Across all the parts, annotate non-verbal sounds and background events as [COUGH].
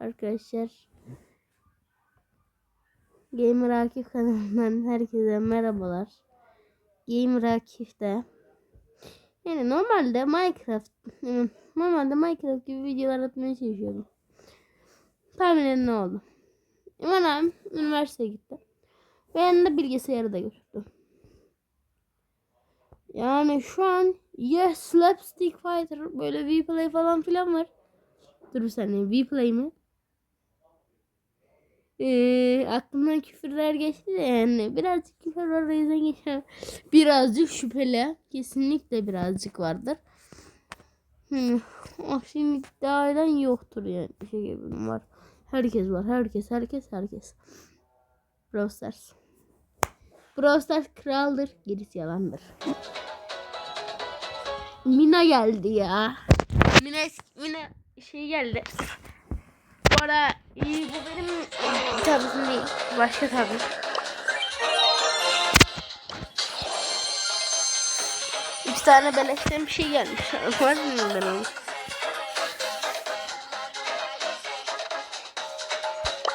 Arkadaşlar Gamer Akif kanalından herkese merhabalar. Gamer Akif'te yani normalde Minecraft normalde Minecraft gibi videolar atmaya çalışıyordum. Tahminen ne oldu? İman abim üniversiteye gitti. Ve yanında bilgisayarı da götürdü. Yani şu an ya Slapstick Fighter böyle Vplay falan filan var. Dur bir saniye Vplay mi? Ee, aklımdan küfürler geçti de yani birazcık küfür var o yüzden geçer. Birazcık şüpheli. Kesinlikle birazcık vardır. Hmm. Oh, şimdi eden yoktur yani. Bir şey gibi var. Herkes var. Herkes, herkes, herkes. Brawl Stars kraldır. Gerisi yalandır. Mina geldi ya. Mina, Mina şey geldi. Bu arada iyi, bu benim tablım değil. Başka tablet. İki tane beleşten bir şey gelmiş. Var mı ben onu?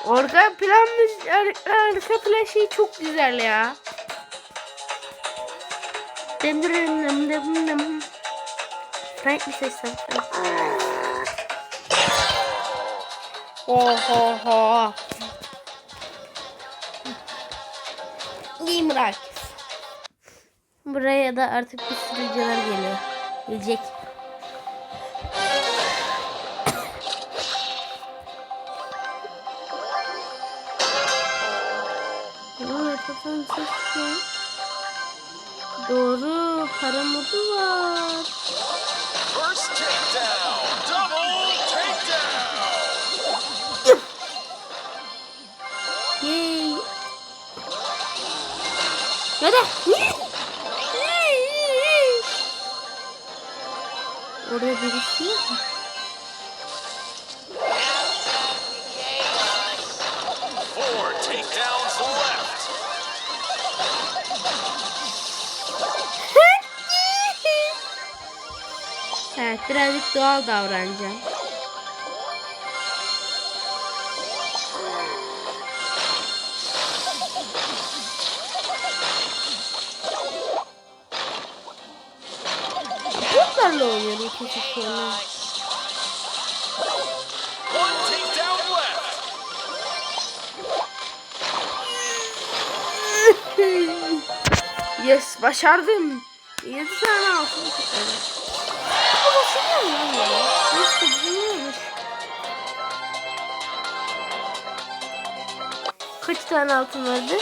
Orada plan arka plan şey çok güzel ya. Dım dım dım dım dım. Frank seçsem? Ho ho ho. Buraya da artık bir sürü videolar geliyor. Gelecek. Kafam sesli. Doğru. Para modu var. First takedown. Hadi. Oraya birisi yok mu? [LAUGHS] Evet birazcık doğal davranacağım. Left. yes başardım. 7 tane altın topladım. Bu başarıyor ya? Neyse bilmiyormuş. Kaç tane altın verdi?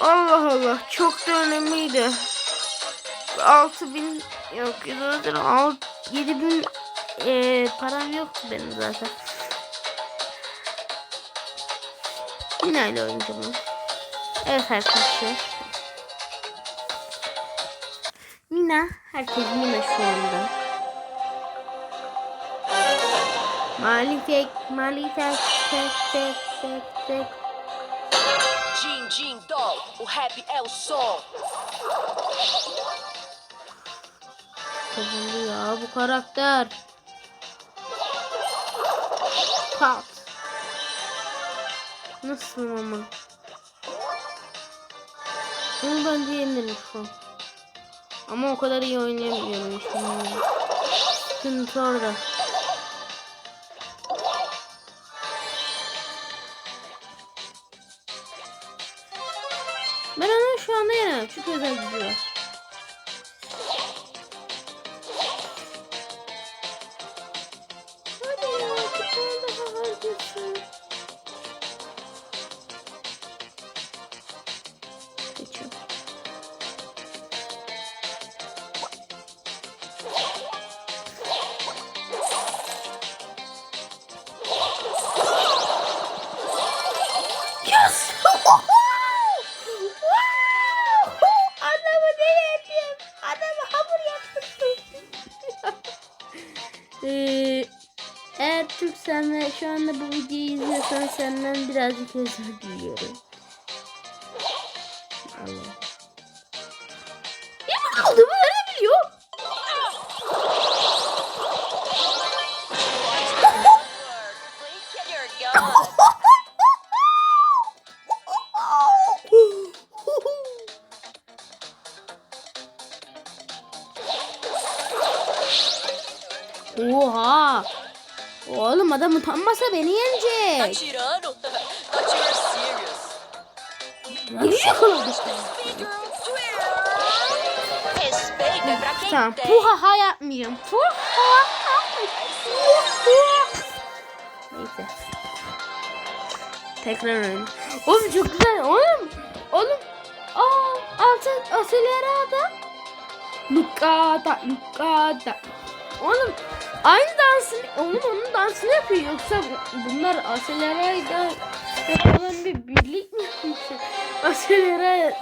Allah Allah çok da önemliydi. 6000 yok zaten 7000 e, param yoktu benim zaten. Yine öyle oynayacağım. Evet arkadaşlar. Mina. Herkes Mina şu anda. Mali tek, Mali tek, tek, tek, tek, tek. Jin Dog, o Sol. Kazandı ya bu karakter. Pat. Nasıl ama? Bunu bence yenirim şu. Ama o kadar iyi oynayamıyorum şimdi. Sıkıntı orada. Anda yenemem. Senden birazcık özür diliyorum. Thought you were serious. É pra quem Tamam. Puhaha yapmayacağım. Puhaha. Neyse. Tekrar oyun. Oğlum çok güzel. Oğlum. Oğlum. Aa, altı aselerada. Lukada, lukada. Oğlum aynı dansını, oğlum onun dansını yapıyor. Yoksa bu- bunlar aselerayda yapılan bir birlik mi? Aselera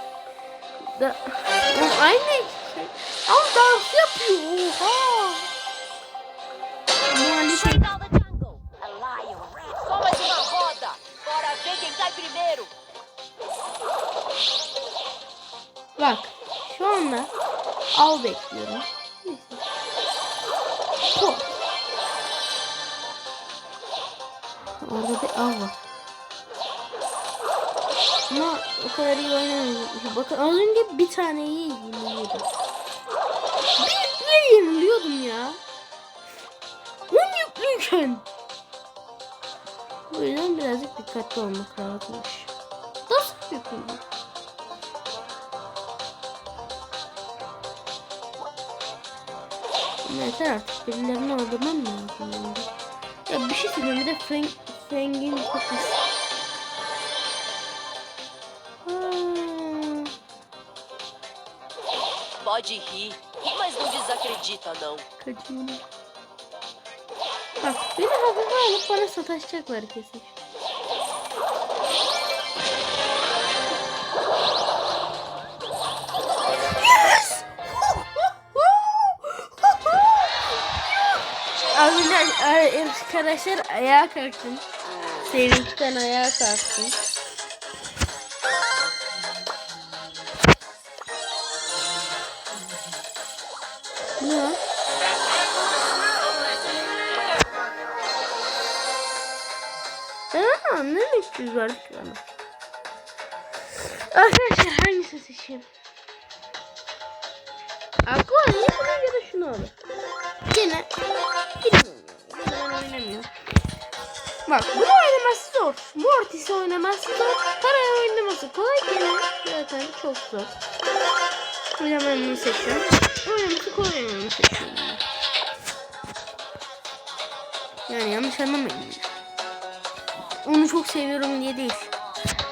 da aynı şey. Ama dans yapıyor. Oha. Muhalefet. Bak şu anda av bekliyorum. Orada bir av var. Ama o kadar iyi oynamıyorum. Bakın az önce bir taneyi yeniliyordum. Bir yüklü yeniliyordum ya. On yüklüyken. O yüzden birazcık dikkatli olmak lazımmış. Nasıl yüklü? Yeter artık birilerini öldürmem lazım. Ya bir şey söyleyeyim bir de Frank, Pode rir, mas não desacredita não. Cadinho. Ah, tá, filha, não para só teste agora que esse. Yes! Uh, uh, uh. Arkadaşlar ayağa kalktım. Sevinçten ayağa kalktım. Ne? Aa, ne mektubu var ki bana? Arkadaşlar hangisini seçeyim? Var niye buna ya da şunu alır? Gene bilmiyorum. Oynamıyorum. Bak bunu oynaması zor. Mortis'i oynaması zor. Parayı oynaması kolay gene. Zaten çok zor. O yüzden ben bunu seçiyorum. Oynaması kolay olanı seçiyorum. Yani yanlış anlamayın. Onu çok seviyorum diye değil.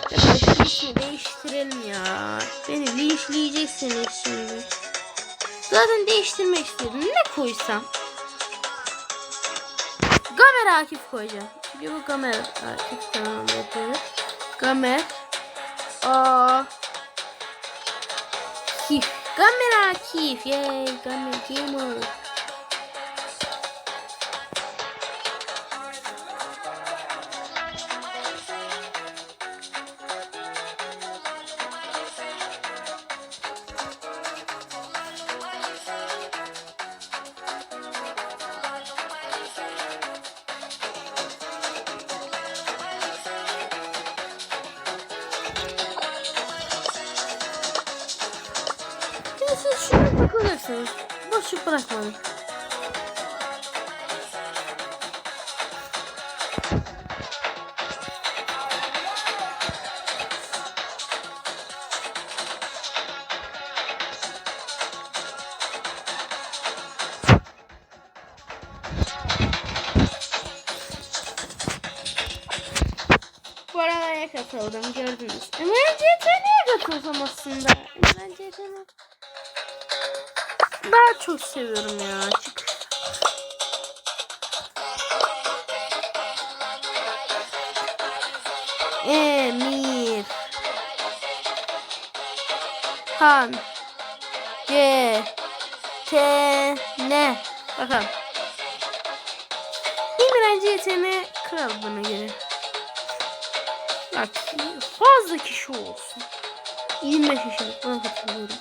Şu ismi değiştirelim ya. Beni linçleyeceksiniz şimdi. Zaten değiştirmek istedim. Ne koysam? Gamer Akif koyacağım. Çünkü bu Gamer Akif kanalı yapıyoruz. Gamer Aa Akif. Gamer Akif. Yay. Gamer Gamer. Ya katıldım gördünüz. MCT'ye katılsam aslında. MCT'ye daha çok seviyorum ya açık. Emir Han C T N Bakalım. İmren CTN kral bana göre. Bak fazla kişi olsun. 25 yaşına katılıyorum.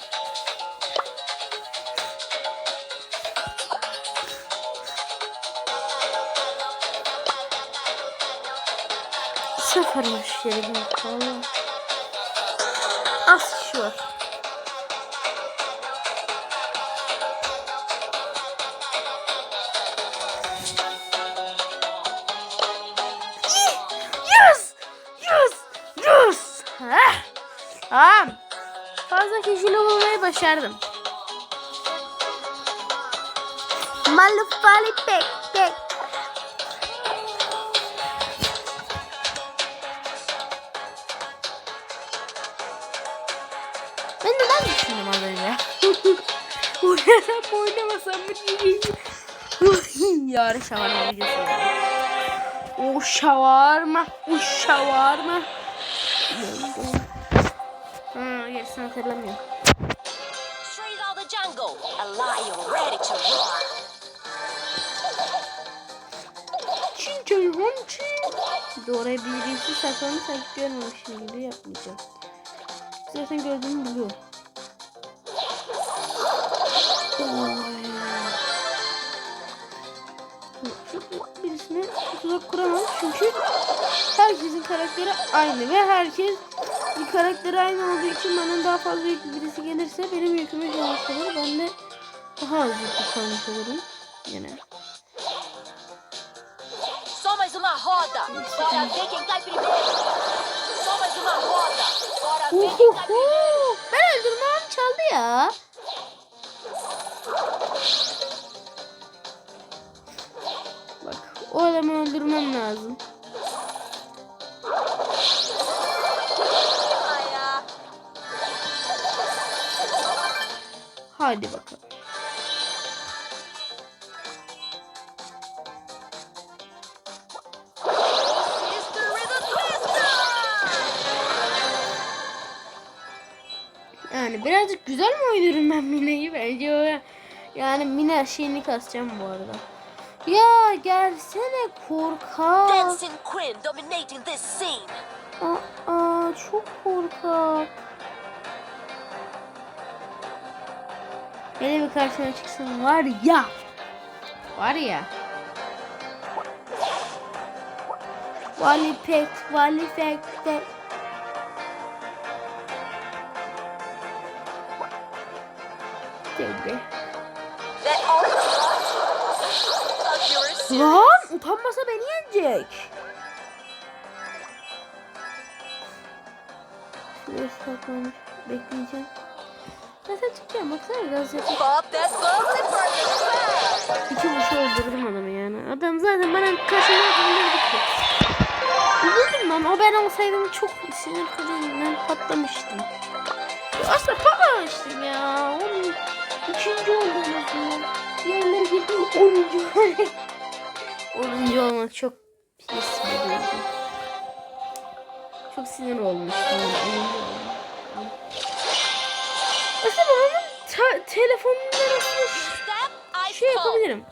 Sıfırmış yerim. Allah. Az kişi var. Başardım. Malufali pek pek. Ben neden düşündüm az önce? [LAUGHS] Oynasam oynamasam mı diyeceğim. [LAUGHS] Yarın şavarma videosu. O şavarma, o şavarma. Ha, gerisini hatırlamıyorum. Lion ready to roar. Çin telefon çin. Bir de oraya birisi saklanıp sanki görmemişim gibi yapmayacağım. Zaten gördüğümü biliyor. Birisine tuzak kuramam çünkü herkesin karakteri aynı ve herkes bir karakteri aynı olduğu için bana daha fazla birisi gelirse benim yükümü olur. Ben de daha yüklü kalmış olurum. Yine. Só mais uma roda. Bora ver quem cai primeiro. Só mais uma roda. Bora ver quem cai primeiro. Ben öldürmem çaldı ya. Bak o adamı öldürmem lazım. Hadi bakalım. Güzel mi oynuyorum ben Mine'yi? Bence yani Mine şeyini kasacağım bu arada. Ya gelsene korkak. Dancing Queen dominating this scene. Aa çok korkak. Hele bir karşıma çıksın var ya. Var ya. Vali pek, vali serious. Lan utanmasa beni yenecek. Şuraya saklanmış. Bekleyeceğim. Zaten çıkacağım. Baksana bubbly burger. İki buçuk öldürdüm adamı yani. Adam zaten bana kaşını öldürdü. Üzüldüm lan. O ben olsaydım çok sinir krizimden patlamıştım. Ya Aslında patlamamıştım ya. Onun üçüncü oldum aslında. Diğerleri gibi onuncu. [LAUGHS] onuncu olmak çok pis bir duygu. Çok sinir olmuştum. Aslında onun te- telefonundan şey yapabilirim.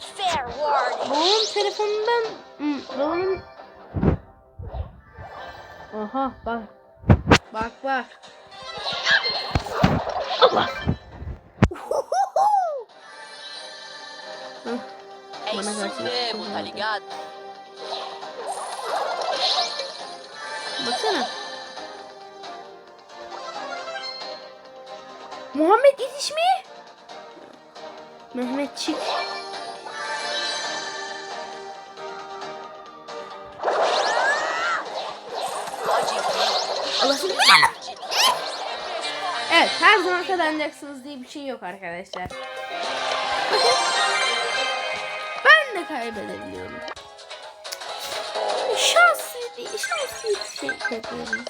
Babamın telefonundan babamın Aha bak. Bak bak. Allah. É Bana isso mesmo, tá ligado? Baksana. Muhammed yetiş mi? Mehmetçik. Allah'ım belanı. Evet her zaman kazanacaksınız diye bir şey yok arkadaşlar. Bakın. [LAUGHS] De kaybedebiliyorum. Şanslı şanslı bir şey yapıyorum.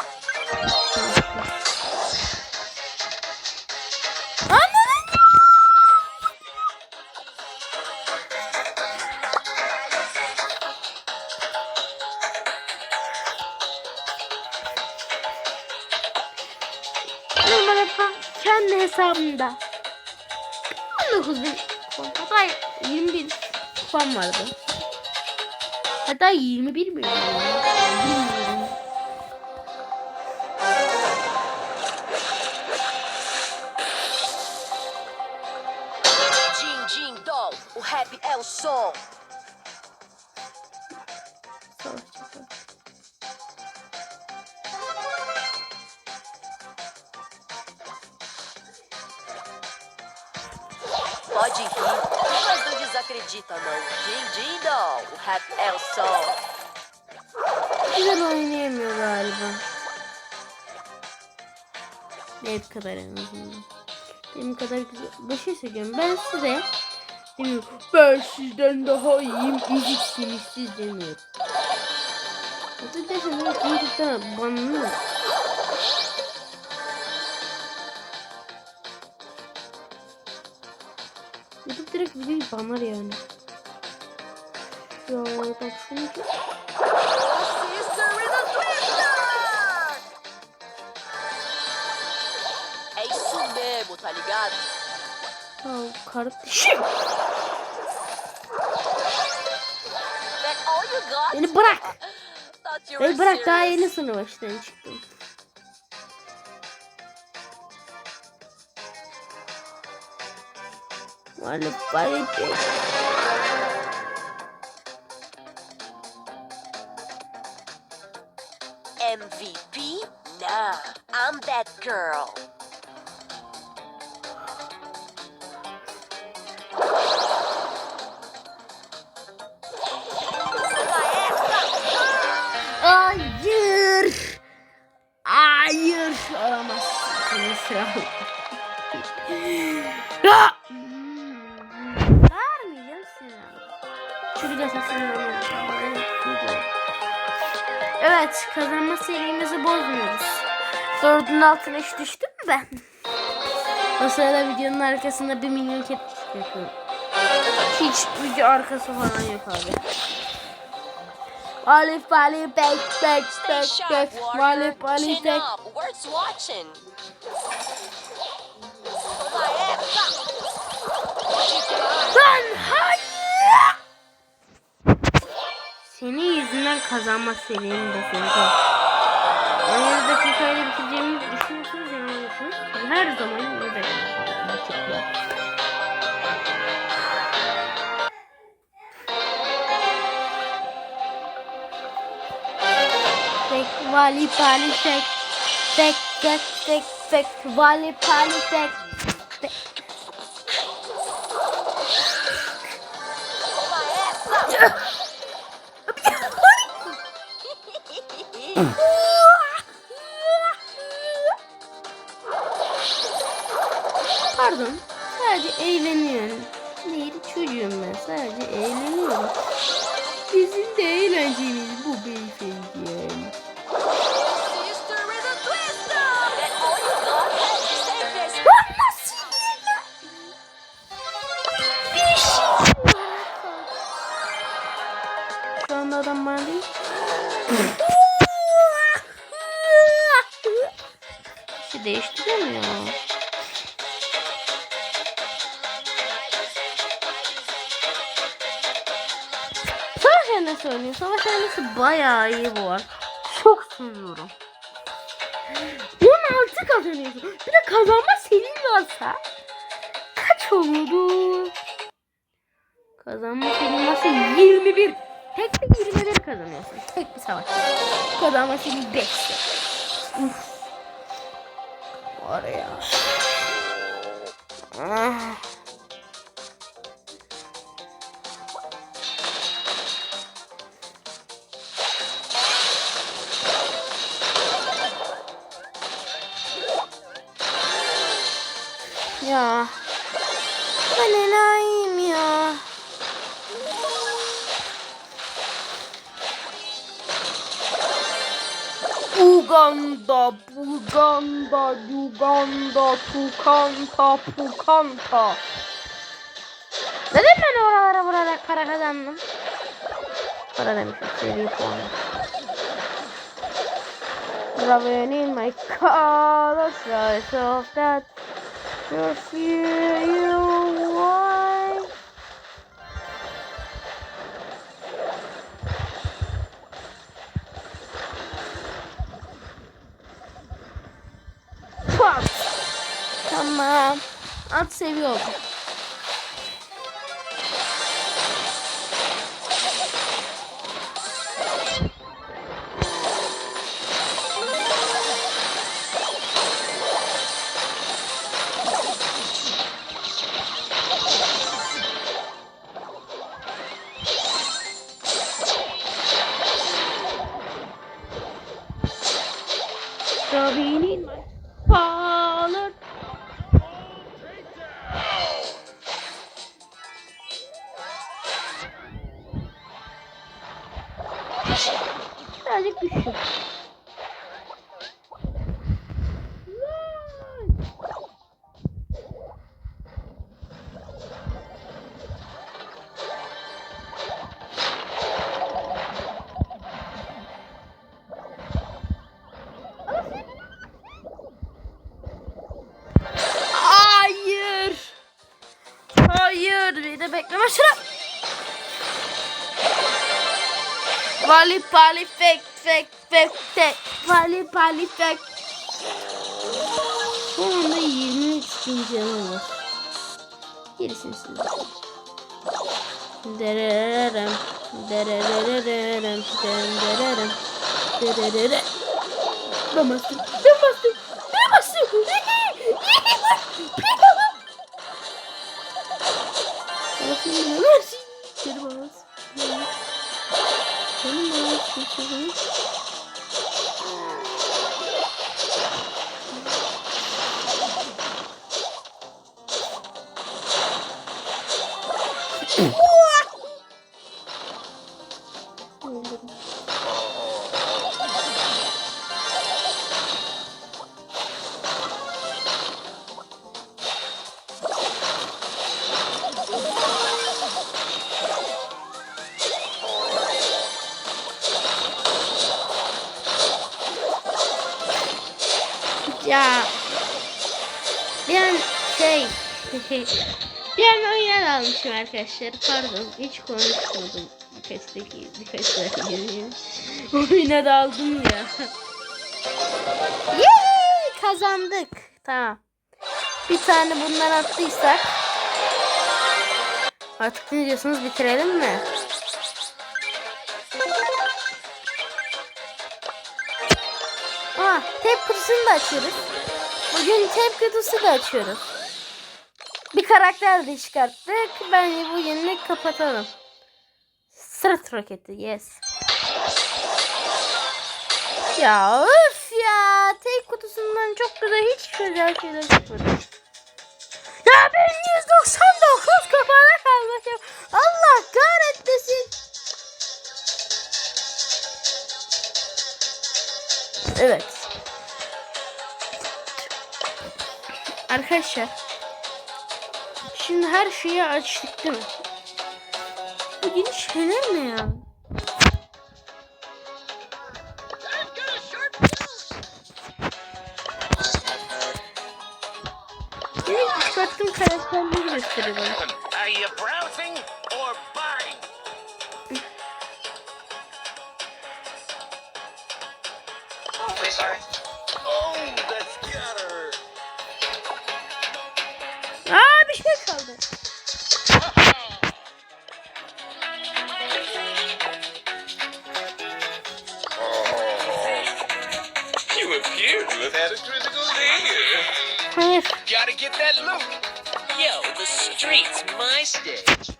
Kendi hesabımda 19 bin hatta 20 bin kupon vardı. Hatta 21 bin. Bilmiyorum. Jin Jin Doll, o rap é o som. Não desacredita não. Din din não. O rap é o som. Güzel oynayamıyor galiba. Benim kadar en azından. Benim kadar güzel. Bir şey. Ben size. Ben sizden daha iyiyim. Eziksiniz siz demiyorum. Hatta yok YouTube'da banlı. Direkt videoyu banlar yani. Ya bak şunu ki. É isso mesmo, tá ligado? All you got? Beni bırak. Beni bırak daha yeni sınıftan çıktım. Vale, vale. MVP? Nah, I'm that girl. Hayır. Hayır. Olamaz. Senin sıra. Evet kazanma serimizi bozmuyoruz. Dördün altına hiç düştüm mü ben? O sırada videonun arkasında bir milyon kere yapıyorum. Hiç video arkası falan yok abi. Alif Stay bek sharp, bek warrior. Alif. Toma essa! Lan hayır! Senin yüzünden kazanma serinin de seni de. 17 dakikayla bitireceğimi düşünüyorsunuz yanılıyorsunuz. Her zaman de Tek vali pali tek tek tek tek tek vali pali tek tek Annesi oynuyor. Savaş annesi bayağı iyi bu var. Çok seviyorum. 16 kazanıyorsun. Bir de kazanma senin varsa kaç olurdu? Kazanma senin varsa 21. Tek bir 21 kazanıyorsun. Tek bir savaş. Kazanma senin 5. Uf. Var ya. Ah. Uganda, Uganda, Uganda, Tukanta, Pukanta. Neden ben oralara buralara para kazandım? Para demişim, seviye puanı. Raven in my colors, rise of that your fear you At seviyorum. Vali pali fek fek fek fek. Vali pali fek. Şu anda 23 bin canım var. Gerisini bakın. Dererem. Dererem. Dererem. Dererem. Ben bastım. Ben bastım. Ben Ooh. Arkadaşlar. Pardon hiç konuşmadım. Dakika birkaç dakika [LAUGHS] oyuna daldım ya. Yay! Kazandık. Tamam. Bir tane bundan attıysak artık ne diyorsunuz bitirelim mi? Aa, tep kutusunu da açıyoruz. Bugün tep kutusu da açıyoruz. Bir karakter de çıkarttık. Bence bugünlük kapatalım. Sırt roketi, yes. Ya öf ya. Tek kutusundan çok güzel hiç güzel şeyler çıkmadı. Ya ben 199 kafana kalmışım. Allah kahretmesin. Evet. Arkadaşlar. Şimdi her şeyi açtık değil mi? Bu yeni şeyler ne ya? Yeni çıkarttığım karakterleri gösteriyorum. Gotta get that loot. Yo, the street's my stage.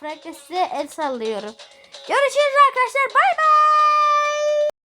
Frank'le size el sallıyorum. Görüşürüz arkadaşlar. Bay bay.